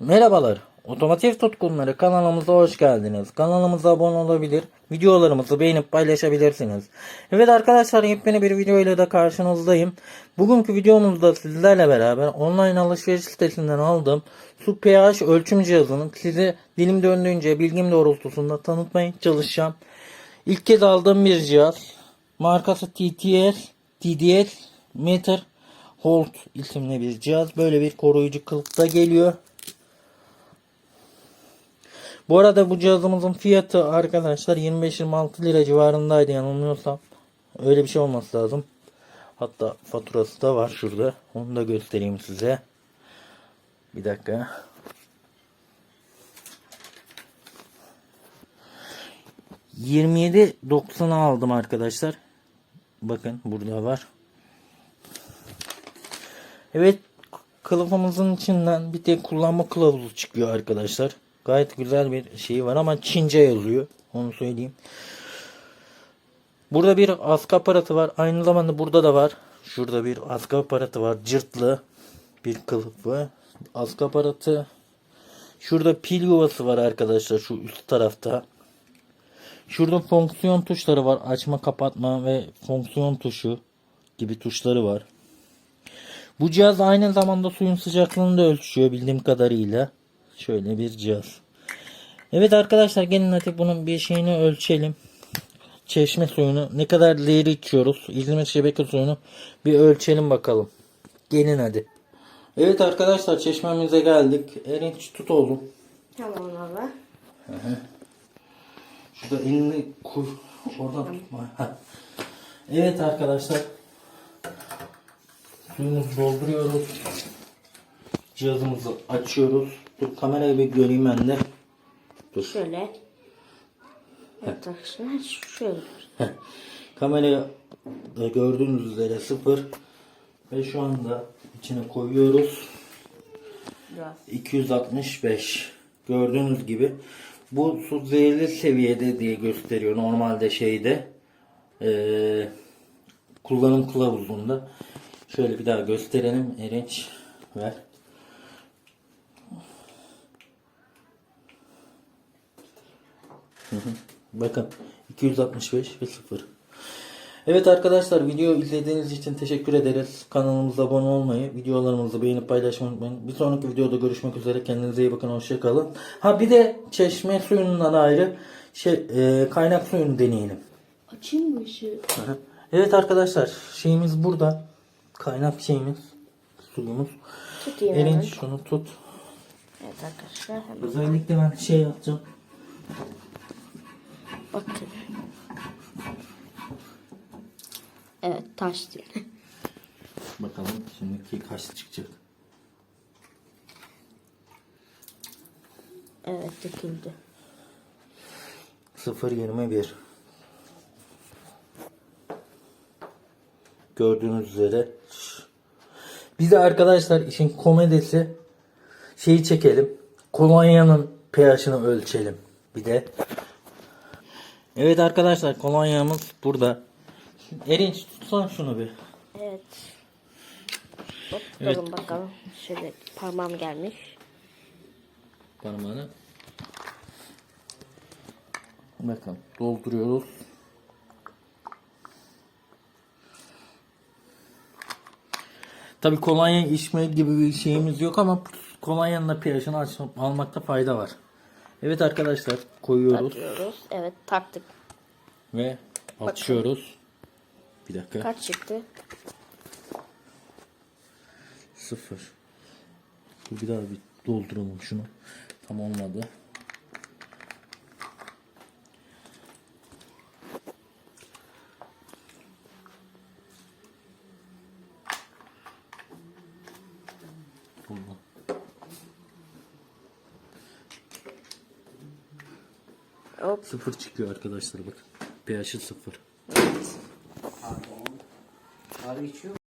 Merhabalar. Otomotiv tutkunları kanalımıza hoş geldiniz. Kanalımıza abone olabilir, videolarımızı beğenip paylaşabilirsiniz. Evet arkadaşlar yepyeni bir video ile de karşınızdayım. Bugünkü videomuzda sizlerle beraber online alışveriş sitesinden aldığım su pH ölçüm cihazını size dilim döndüğünce bilgim doğrultusunda tanıtmaya çalışacağım. İlk kez aldığım bir cihaz. Markası TTS, TDS Meter Hold isimli bir cihaz. Böyle bir koruyucu kılıfta geliyor. Bu arada bu cihazımızın fiyatı arkadaşlar 25-26 lira civarındaydı yanılmıyorsam. Öyle bir şey olması lazım. Hatta faturası da var şurada. Onu da göstereyim size. Bir dakika. ...27.90'a aldım arkadaşlar. Bakın burada var. Evet kılıfımızın içinden bir tek kullanma kılavuzu çıkıyor arkadaşlar. Gayet güzel bir şey var ama Çince yazıyor. Onu söyleyeyim. Burada bir askı aparatı var. Aynı zamanda burada da var. Şurada bir askı aparatı var. Cırtlı bir kılıfı. Askı aparatı. Şurada pil yuvası var arkadaşlar şu üst tarafta. Şurada fonksiyon tuşları var. Açma, kapatma ve fonksiyon tuşu gibi tuşları var. Bu cihaz aynı zamanda suyun sıcaklığını da ölçüyor bildiğim kadarıyla. Şöyle bir cihaz. Evet arkadaşlar gelin artık bunun bir şeyini ölçelim. Çeşme suyunu ne kadar değeri içiyoruz. İzmir şebeke suyunu bir ölçelim bakalım. Gelin hadi. Evet arkadaşlar çeşmemize geldik. Erinç tut oğlum. Tamam baba. Şurada elini koy. Oradan tutma. Heh. Evet arkadaşlar. Suyumuzu dolduruyoruz. Cihazımızı açıyoruz. Dur kamerayı bir göreyim ben de. Dur. Şöyle. Evet arkadaşlar şöyle. Kamerayı da gördüğünüz üzere sıfır. Ve şu anda içine koyuyoruz. Biraz. 265 gördüğünüz gibi bu su zehirli seviyede diye gösteriyor normalde şeyde Ee, kullanım kılavuzunda şöyle bir daha gösterelim Erinç ver Hı hı. bakın 265 ve 0 Evet arkadaşlar video izlediğiniz için teşekkür ederiz. Kanalımıza abone olmayı, videolarımızı beğenip paylaşmayı unutmayın. Bir sonraki videoda görüşmek üzere. Kendinize iyi bakın. Hoşçakalın. Ha bir de çeşme suyundan ayrı şey e, kaynak suyunu deneyelim. Açayım mı ışığı? Evet arkadaşlar şeyimiz burada. Kaynak şeyimiz. Suyumuz. Tutayım hemen. Erinç şunu tut. Evet arkadaşlar hemen. Özellikle ben şey yapacağım. Bakın. Evet taş diyor. Bakalım şimdiki kaç çıkacak. evet döküldü. 0.21 Gördüğünüz üzere bir de arkadaşlar işin komedisi şeyi çekelim. Kolonyanın pH'ını ölçelim. Bir de Evet arkadaşlar kolonyamız burada. Erinç tutsan şunu bir. Evet. Hop, Evet. Durun bakalım. Şöyle parmağım gelmiş. Parmağını. Bakın dolduruyoruz. Tabi kolonya içme gibi bir şeyimiz yok ama kolonyanın da pH'ini almakta fayda var. Evet arkadaşlar koyuyoruz Takıyoruz. Evet taktık. ve açıyoruz. Bir dakika. Kaç çıktı? Sıfır. Bir daha bir dolduralım şunu. Tam olmadı. Buldum. Hop. Sıfır çıkıyor arkadaşlar bakın. pH'i sıfır. Kahve içiyor